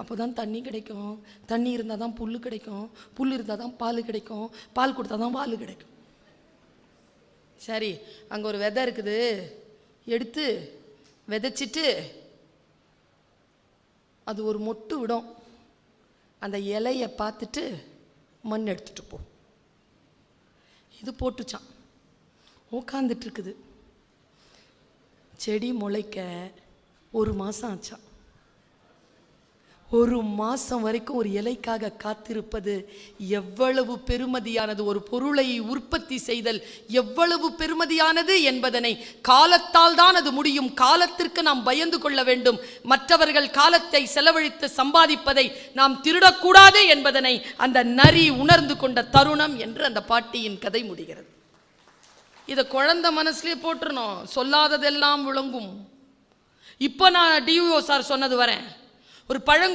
அப்போ தான் தண்ணி கிடைக்கும். தண்ணி இருந்தால் தான் புல் கிடைக்கும். புல் இருந்தால் தான் பால் கிடைக்கும். பால் கொடுத்தா தான் பால் கிடைக்கும். சரி அங்கே ஒரு விதை இருக்குது. எடுத்து விதைச்சிட்டு அது ஒரு மொட்டு விடும். அந்த இலையை பார்த்துட்டு மண் எடுத்துகிட்டு போ. இது போட்டுச்சான். உட்காந்துட்டு இருக்குது. செடி முளைக்க ஒரு மாதம் ஆச்சான். ஒரு மாதம் வரைக்கும் ஒரு இலைக்காக காத்திருப்பது எவ்வளவு பெருமதியானது. ஒரு பொருளை உற்பத்தி செய்தல் எவ்வளவு பெருமதியானது என்பதனை காலத்தால் தான் அது முடியும். காலத்திற்கு நாம் பயந்து கொள்ள வேண்டும். மற்றவர்கள் காலத்தை செலவழித்து சம்பாதிப்பதை நாம் திருடக்கூடாது என்பதனை அந்த நரி உணர்ந்து கொண்ட தருணம் என்று அந்த பாட்டியின் கதை முடிகிறது. இதை குழந்தை மனசுலேயே போட்டுருணும் சொல்லாததெல்லாம் விளங்கும். இப்போ நான் டியூஓ சார் சொன்னது வரேன். ஒரு பழங்குடி